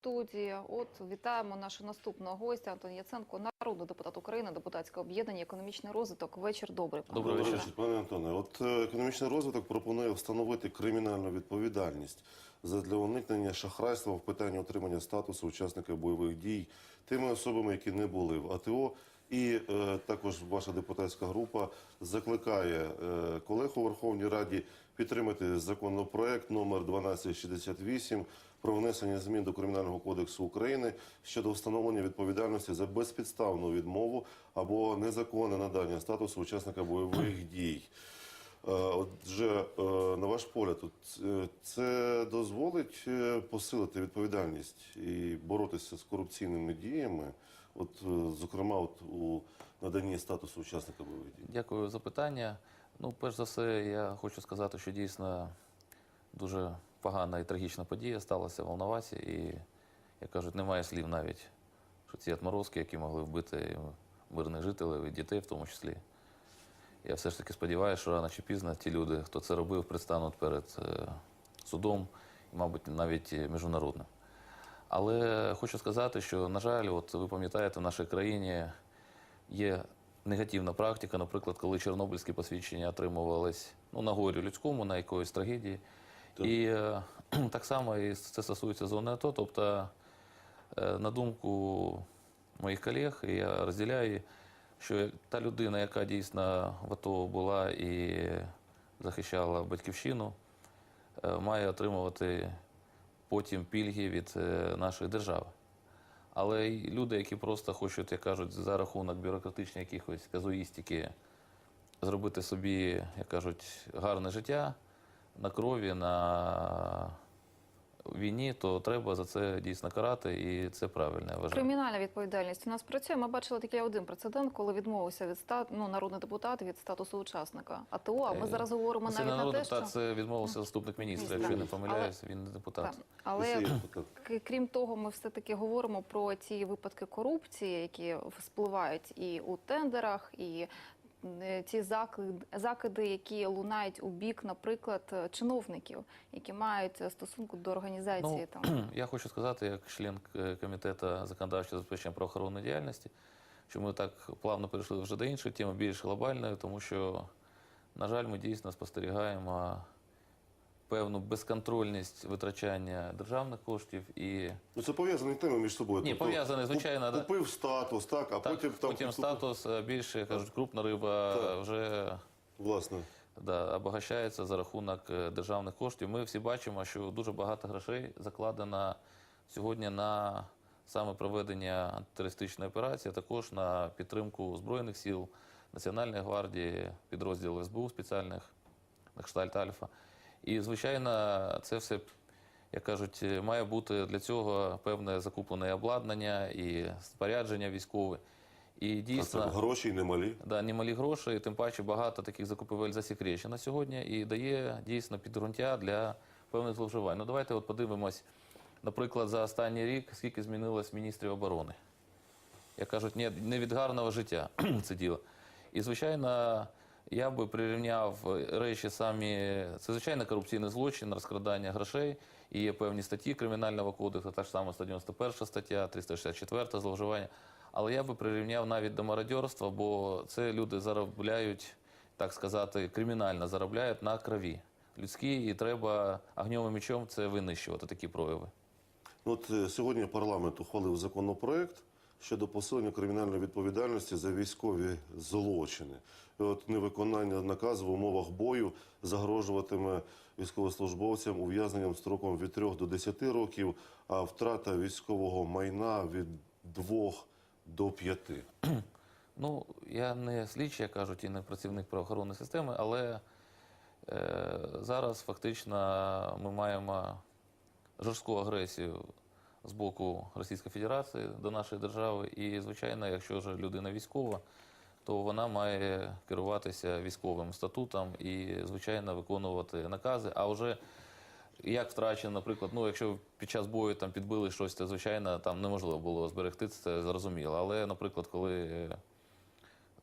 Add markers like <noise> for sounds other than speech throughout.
студії. От вітаємо нашого наступного гостя Антон Яценко, народний депутат України, депутатське об'єднання, економічний розвиток. Вечір добрий. пане Добрий вечір, пане Антоне. От е, економічний розвиток пропонує встановити кримінальну відповідальність задля уникнення шахрайства в питанні отримання статусу учасника бойових дій тими особами, які не були в АТО. І е, також ваша депутатська група закликає е, колег у Верховній Раді підтримати законопроект номер 1268 про внесення змін до Кримінального кодексу України щодо встановлення відповідальності за безпідставну відмову або незаконне надання статусу учасника бойових <clears throat> дій. Е, Отже, е, на ваш погляд, е, це дозволить посилити відповідальність і боротися з корупційними діями, от зокрема, от у наданні статусу учасника бойових дій. Дякую за питання. Ну, перш за все, я хочу сказати, що дійсно дуже погана і трагічна подія сталася в Волновасі. І, як кажуть, немає слів навіть, що ці отморозки, які могли вбити мирних жителів і дітей в тому числі. Я все ж таки сподіваюся, що рано чи пізно ті люди, хто це робив, предстануть перед е, судом, і, мабуть, навіть міжнародним. Але хочу сказати, що, на жаль, от ви пам'ятаєте, в нашій країні є негативна практика, наприклад, коли чорнобильські посвідчення отримувались ну, на горі людському, на якоїсь трагедії. І е, <clears throat> так само і це стосується зони АТО. Тобто, е, на думку моїх колег, і я розділяю, що та людина, яка дійсно в АТО була і захищала батьківщину, е, має отримувати потім пільги від е, нашої держави. Але й люди, які просто хочуть, як кажуть, за рахунок бюрократичної якихось казуїстики зробити собі, як кажуть, гарне життя на крові, на війні, то треба за це дійсно карати, і це правильно, я вважаю. Кримінальна відповідальність у нас працює. Ми бачили тільки один прецедент, коли відмовився від стат... ну, народний депутат від статусу учасника АТО. А ми зараз говоримо Це навіть на народний те, що це відмовився заступник міністра, якщо я не помиляюсь, він не депутат. Так. але депутат. Крім того, ми все таки говоримо про ті випадки корупції, які спливають і у тендерах, і е, ті закиди, закиди, які лунають у бік, наприклад, чиновників, які мають стосунку до організації Ну, там. <clears throat> Я хочу сказати, як член комітету законодавчого забезпечення правоохоронної діяльності, що ми так плавно перейшли вже до іншої теми, більш глобальної, тому що, на жаль, ми дійсно спостерігаємо певну безконтрольність витрачання державних коштів і Ну це пов'язані теми між собою. Ні, пов'язані, звичайно, куп- Купив статус, так, а так, потім там потім статус е, більше, кажуть, крупна риба Так. вже власне. да, обагащається за рахунок е, державних коштів. Ми всі бачимо, що дуже багато грошей закладено сьогодні на саме проведення антитерористичної операції, а також на підтримку Збройних сил, Національної гвардії, підрозділів СБУ спеціальних, на кштальт Альфа. І, звичайно, це все, як кажуть, має бути для цього певне закуплене обладнання і спорядження військове. І дійсно... це гроші немалі. Да, немалі гроші, тим паче багато таких закупівель засекречено сьогодні і дає дійсно підґрунтя для певних зловживань. Ну давайте от подивимось, наприклад, за останній рік, скільки змінилось міністрів оборони. Як кажуть, не, не від гарного життя <clears throat> це діло. І, звичайно, я би прирівняв речі самі. Це звичайно корупційний злочин, розкрадання грошей. І є певні статті Кримінального кодексу, та ж сама 191 стаття, 364 зловживання. Але я би прирівняв навіть до мародьорства, бо це люди заробляють, так сказати, кримінально заробляють на крові людській, і треба огньовим мечом це винищувати, такі прояви. Ну, От е, сьогодні парламент ухвалив законопроект щодо посилення кримінальної відповідальності за військові злочини. І от невиконання наказу в умовах бою загрожуватиме військовослужбовцям ув'язненням строком від 3 до 10 років, а втрата військового майна від 2 до 5. Ну, я не слідчий, як кажуть, і не працівник правоохоронної системи, але е, зараз фактично ми маємо жорстку агресію з боку Російської Федерації до нашої держави. І, звичайно, якщо вже людина військова, то вона має керуватися військовим статутом і, звичайно, виконувати накази. А вже як втрачено, наприклад, ну якщо під час бою там підбили щось, то звичайно там неможливо було зберегти це зрозуміло. Але, наприклад, коли е,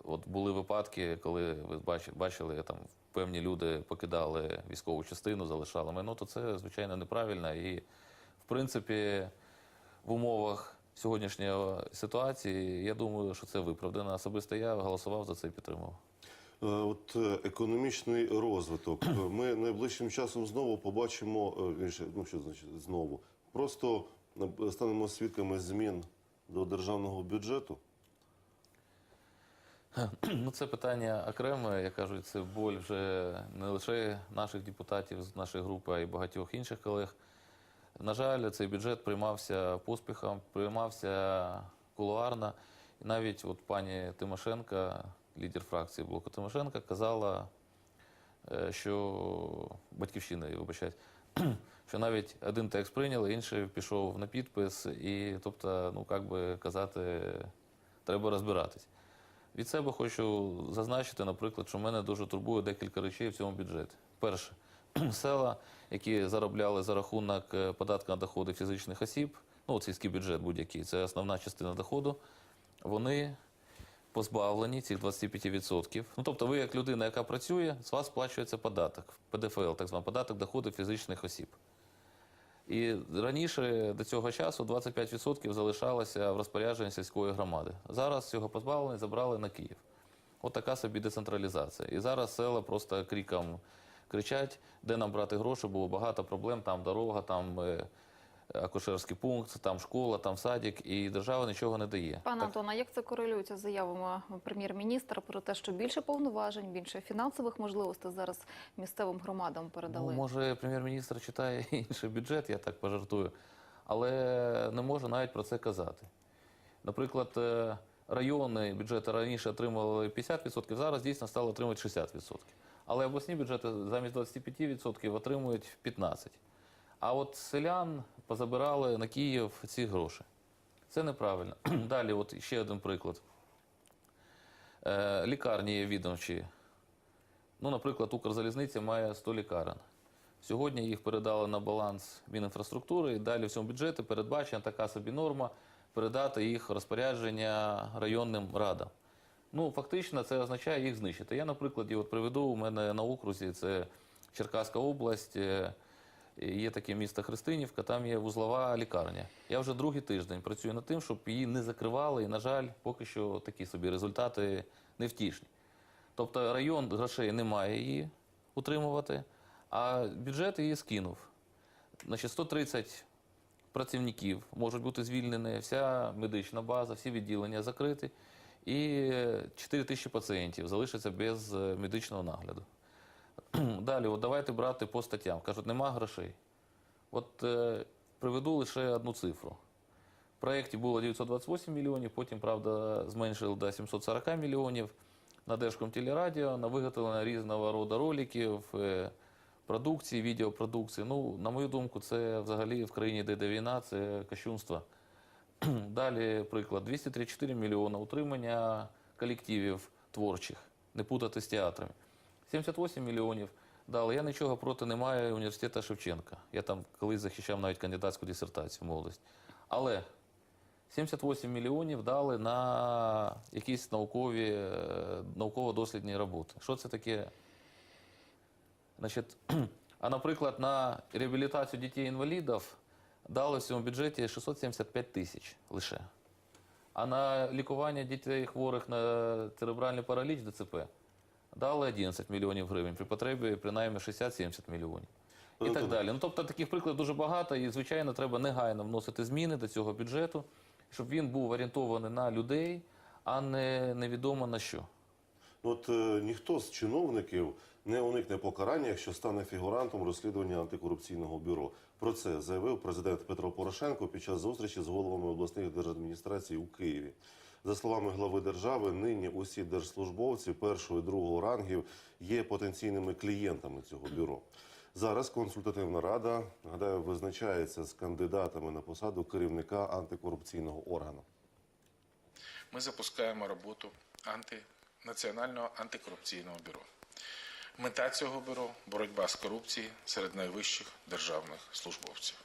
от були випадки, коли ви бачили, там певні люди покидали військову частину, залишали майно, то це звичайно неправильно і в принципі. в умовах сьогоднішньої ситуації, я думаю, що це виправдано. Особисто я голосував за це і підтримував. Е, От е, економічний розвиток. Е, Ми найближчим часом знову побачимо, е, ну що значить знову, просто е, станемо свідками змін до державного бюджету. <clears throat> Ну, це питання окреме, як кажуть, це боль вже не лише наших депутатів з нашої групи, а й багатьох інших колег. На жаль, цей бюджет приймався поспіхом, приймався кулуарно. І навіть от пані Тимошенка, лідер фракції блоку Тимошенка, казала, е, що батьківщина, вибачать, <clears throat> що навіть один текст прийняли, інший пішов на підпис, і тобто, ну як би казати, треба розбиратись. Від себе хочу зазначити, наприклад, що мене дуже турбує декілька речей в цьому бюджеті. Перше, <clears throat> села, які заробляли за рахунок е, податку на доходи фізичних осіб, ну, сільський бюджет будь-який, це основна частина доходу, вони позбавлені цих 25%. Ну, тобто ви, як людина, яка працює, з вас сплачується податок, ПДФЛ, так званий податок доходу фізичних осіб. І раніше до цього часу 25% залишалося в розпорядженні сільської громади. Зараз цього позбавлення забрали на Київ. От така собі децентралізація. І зараз села просто криком кричать, де нам брати гроші, було багато проблем, там дорога, там е, акушерський пункт, там школа, там садик, і держава нічого не дає. Пане Так, Антона, як це корелюється з заявами прем'єр-міністра про те, що більше повноважень, більше фінансових можливостей зараз місцевим громадам передали? Ну, може, прем'єр-міністр читає <laughs> інший бюджет, я так пожартую, але не може навіть про це казати. Наприклад, райони бюджети раніше отримували 50%, зараз дійсно стали отримувати 60%. Але обласні бюджети замість 25% отримують 15%. А от селян позабирали на Київ ці гроші. Це неправильно. <clears throat> Далі, от ще один приклад. Е, Лікарні відомчі. Ну, наприклад, Укрзалізниця має 100 лікарень. Сьогодні їх передали на баланс Мінінфраструктури, і далі в цьому бюджеті передбачена така собі норма передати їх розпорядження районним радам. Ну, фактично, це означає їх знищити. Я, наприклад, от приведу у мене на окрузі, це Черкаська область, е, є таке місто Христинівка, там є вузлова лікарня. Я вже другий тиждень працюю над тим, щоб її не закривали, і, на жаль, поки що такі собі результати невтішні. Тобто район грошей не має її утримувати, а бюджет її скинув. Значить, 130 працівників можуть бути звільнені, вся медична база, всі відділення закриті, і 4 тисячі пацієнтів залишаться без е, медичного нагляду. <clears throat> Далі, от давайте брати по статтям. Кажуть, нема грошей. От е, приведу лише одну цифру. В проєкті було 928 мільйонів, потім, правда, зменшили до 740 мільйонів на Держкомтелерадіо, на виготовлення різного роду роликів, е, продукції, відеопродукції. Ну, на мою думку, це взагалі в країні, де йде війна, це кощунство. <clears throat> Далі, приклад, 234 мільйони утримання колективів творчих, не путати з театрами. 78 мільйонів дали. Я нічого проти не маю університету Шевченка. Я там колись захищав навіть кандидатську дисертацію в молодості. Але 78 мільйонів дали на якісь наукові, е, науково-дослідні роботи. Що це таке? Значить, <clears throat> а, наприклад, на реабілітацію дітей-інвалідів дали в цьому бюджеті 675 тисяч лише. А на лікування дітей хворих на церебральний параліч ДЦП дали 11 мільйонів гривень, при потребі принаймні 60-70 мільйонів. І так Антоне, далі. Ну, тобто таких прикладів дуже багато, і, звичайно, треба негайно вносити зміни до цього бюджету, щоб він був орієнтований на людей, а не невідомо на що. От е, ніхто з чиновників не уникне покарання, якщо стане фігурантом розслідування антикорупційного бюро. Про це заявив президент Петро Порошенко під час зустрічі з головами обласних держадміністрацій у Києві. За словами глави держави, нині усі держслужбовці першого і другого рангів є потенційними клієнтами цього бюро. Зараз консультативна рада гадаю визначається з кандидатами на посаду керівника антикорупційного органу. ми запускаємо роботу анти... Національного антикорупційного бюро. Мета цього бюро боротьба з корупцією серед найвищих державних службовців.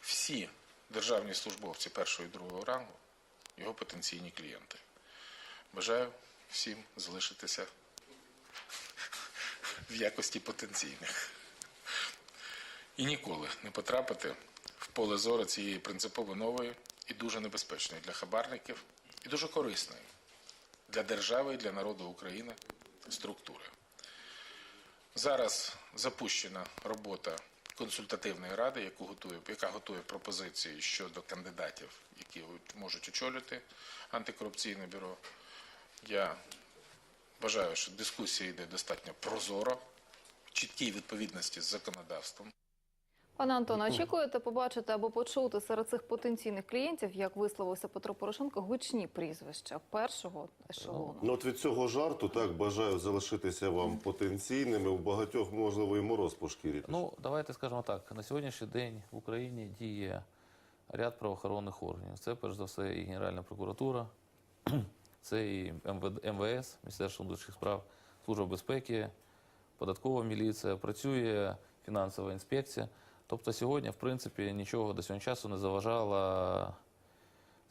Всі державні службовці першого і другого рангу його потенційні клієнти. Бажаю всім залишитися в якості потенційних і ніколи не потрапити в поле зору цієї принципово нової і дуже небезпечної для хабарників, і дуже корисної для держави і для народу України структури. Зараз запущена робота консультативної ради, яку готує, яка готує пропозиції щодо кандидатів, які можуть очолювати антикорупційне бюро. Я вважаю, що дискусія йде достатньо прозоро, чіткій відповідності з законодавством. Пане Антоне, очікуєте побачити або почути серед цих потенційних клієнтів, як висловився Петро Порошенко, гучні прізвища першого ешелону? Ну от від цього жарту так бажаю залишитися вам потенційними. У багатьох можливо і мороз по шкірі. Ну, давайте скажемо так. На сьогоднішній день в Україні діє ряд правоохоронних органів. Це, перш за все, і Генеральна прокуратура, <clears throat> це і МВД, МВС, Міністерство внутрішніх справ, Служба безпеки, податкова міліція, працює фінансова інспекція. Тобто сьогодні, в принципі, нічого до сьогодні часу не заважало,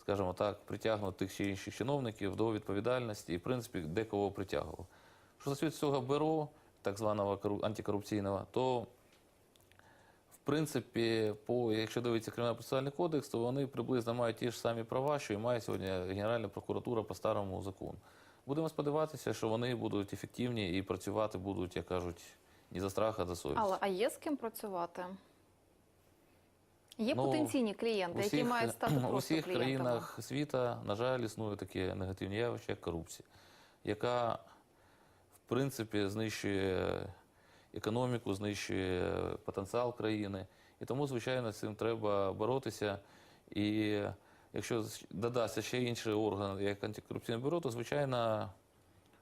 скажімо так, притягнути тих чи інших чиновників до відповідальності і, в принципі, декого притягував. Що стосується цього бюро, так званого кору- антикорупційного, то в принципі, по, якщо дивитися кримінально процесуальний кодекс, то вони приблизно мають ті ж самі права, що і має сьогодні Генеральна прокуратура по старому закону. Будемо сподіватися, що вони будуть ефективні і працювати будуть, як кажуть, ні за страх, а за совість. Але а є з ким працювати? Є Ну, потенційні клієнти, які мають стати <clears throat> у просто всіх клієнтами? країнах світу, на жаль, існує таке негативне явище, як корупція, яка в принципі знищує економіку, знищує потенціал країни. І тому, звичайно, з цим треба боротися. І якщо додасться ще інший орган, як антикорупційне бюро, то звичайно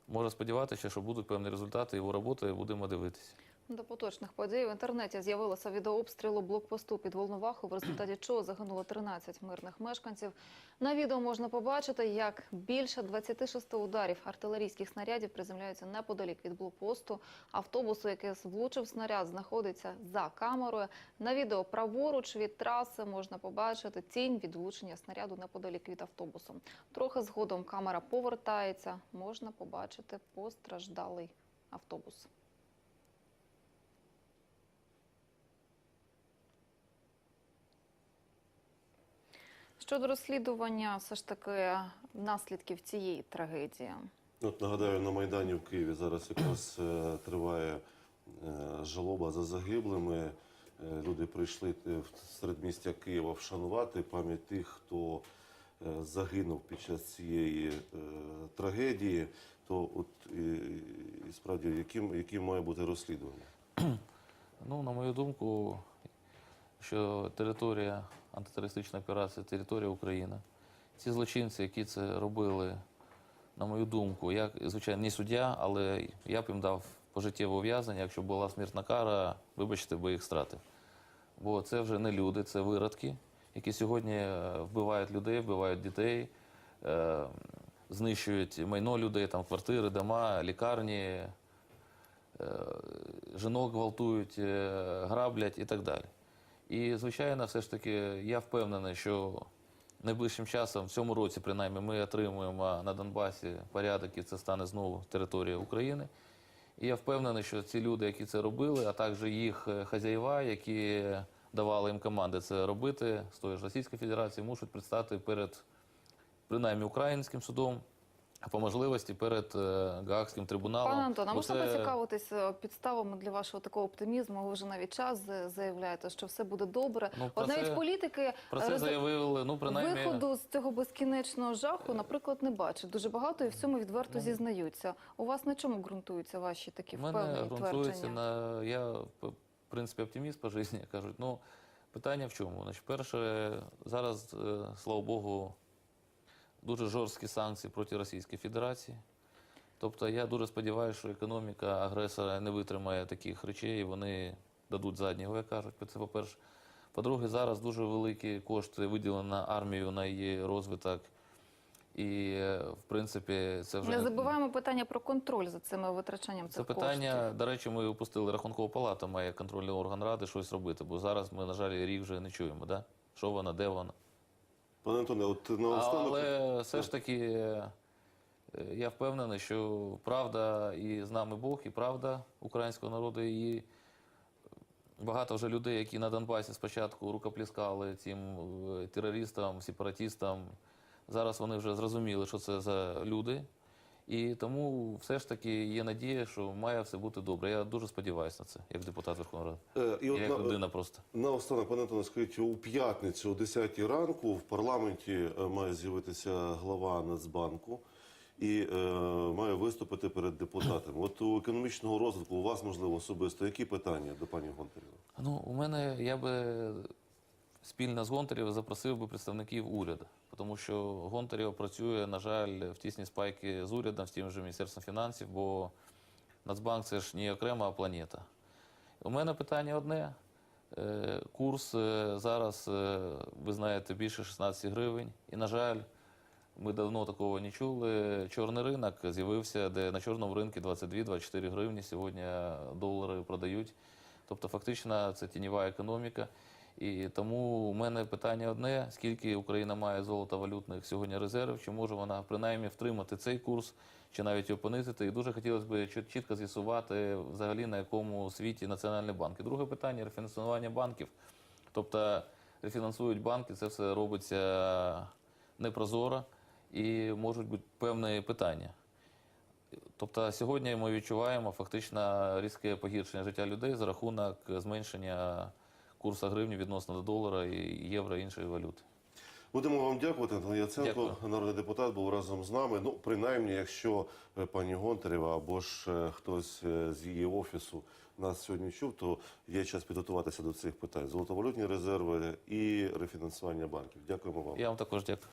можна сподіватися, що будуть певні результати його роботи, і будемо дивитися. До поточних подій в інтернеті з'явилося відеообстрілу блокпосту під Волноваху, в результаті чого загинуло 13 мирних мешканців. На відео можна побачити, як більше 26 ударів артилерійських снарядів приземляються неподалік від блокпосту. Автобусу, який влучив снаряд, знаходиться за камерою. На відео праворуч від траси можна побачити тінь від влучення снаряду неподалік від автобусу. Трохи згодом камера повертається, можна побачити постраждалий автобус. Щодо розслідування, все ж таки наслідків цієї трагедії. От нагадаю, на Майдані в Києві зараз якраз е, триває е, жалоба за загиблими. Е, люди прийшли в середмістя Києва вшанувати пам'ять тих, хто е, загинув під час цієї е, трагедії. То от і, і справді, яким, яким має бути розслідування? Ну, на мою думку, що територія антитерористичної операції територія України. Ці злочинці, які це робили, на мою думку, я, звичайно, не суддя, але я б їм дав пожиттєве ув'язнення. Якщо була смертна кара, вибачте, би їх стратив. Бо це вже не люди, це виродки, які сьогодні е, вбивають людей, вбивають дітей, е, знищують майно людей, там квартири, дома, лікарні, е, жінок гвалтують, е, граблять і так далі. І, звичайно, все ж таки, я впевнений, що найближчим часом, в цьому році, принаймні, ми отримуємо на Донбасі порядок, і це стане знову територія України. І я впевнений, що ці люди, які це робили, а також їх е, хазяїва, які давали їм команди це робити з тої ж Російської Федерації, мусять предстати перед принаймні українським судом, <laughs> по можливості перед е, Гаагським трибуналом. Пане Антон, а можна це- поцікавитись е, підставами для вашого такого оптимізму? Ви вже навіть час заявляєте, що все буде добре. Ну, От навіть це- політики Про е, це ризик- заявили, ну, принаймні... виходу з цього безкінечного жаху, наприклад, не бачать. Дуже багато і в цьому відверто зізнаються. У вас на чому ґрунтуються ваші такі мене впевнені твердження? на я в принципі оптиміст по житті, кажуть. Ну питання в чому? Значить, перше, зараз, слава Богу, дуже жорсткі санкції проти Російської Федерації. Тобто я дуже сподіваюся, що економіка агресора не витримає таких речей, і вони дадуть заднього, як кажуть. Це по-перше. По-друге, зараз дуже великі кошти виділені на армію, на її розвиток. І, е, в принципі, це вже Не забуваємо питання про контроль за цими витрачанням це питання, коштів. до речі, ми опустили Рахункова палата, має контрольний орган ради щось робити, бо зараз ми, на жаль, рік вже не чуємо, да? що вона, де вона. Пане Антоне, от на останок... Але все ж таки е, я впевнений, що правда і з нами Бог, і правда українського народу, і багато вже людей, які на Донбасі спочатку рукопліскали цим е, терористам, сепаратистам. Зараз вони вже зрозуміли, що це за люди. І тому все ж таки є надія, що має все бути добре. Я дуже сподіваюся на це, як депутат Верховної Ради. Е, І от як на- людина просто. Наостанок, пане Антоне, скажіть, у п'ятницю о 10 ранку в парламенті е, має з'явитися глава Нацбанку і е, має виступити перед депутатами. От у економічного розвитку у вас, можливо, особисто які питання до пані Гонтарєва? Ну, у мене я би спільно з Гонтарєвим запросив би представників уряду, тому що Гонтарєв працює, на жаль, в тісній спайки з урядом, з тим же Міністерством фінансів, бо Нацбанк це ж не окрема планета. У мене питання одне. Е, Курс е, зараз, е, ви знаєте, більше 16 гривень. І, на жаль, ми давно такого не чули. Чорний ринок з'явився, де на чорному ринку 22-24 гривні сьогодні долари продають. Тобто, фактично, це тіньова економіка. І тому у мене питання одне: скільки Україна має золотовалютних сьогодні резервів, чи може вона принаймні втримати цей курс, чи навіть його понизити. І дуже хотілося б чітко з'ясувати взагалі на якому світі Національний банк. І друге питання рефінансування банків. Тобто рефінансують банки, це все робиться непрозоро і можуть бути певні питання. Тобто сьогодні ми відчуваємо фактично різке погіршення життя людей за рахунок зменшення курсу гривні відносно до долара і євро і іншої валюти. Будемо вам дякувати, Антон Яценко, Дякую. народний депутат, був разом з нами. Ну, принаймні, якщо е, пані Гонтарєва або ж е, хтось е, з її офісу нас сьогодні чув, то є час підготуватися до цих питань: золотовалютні резерви і рефінансування банків. Дякуємо вам. Я вам також дякую.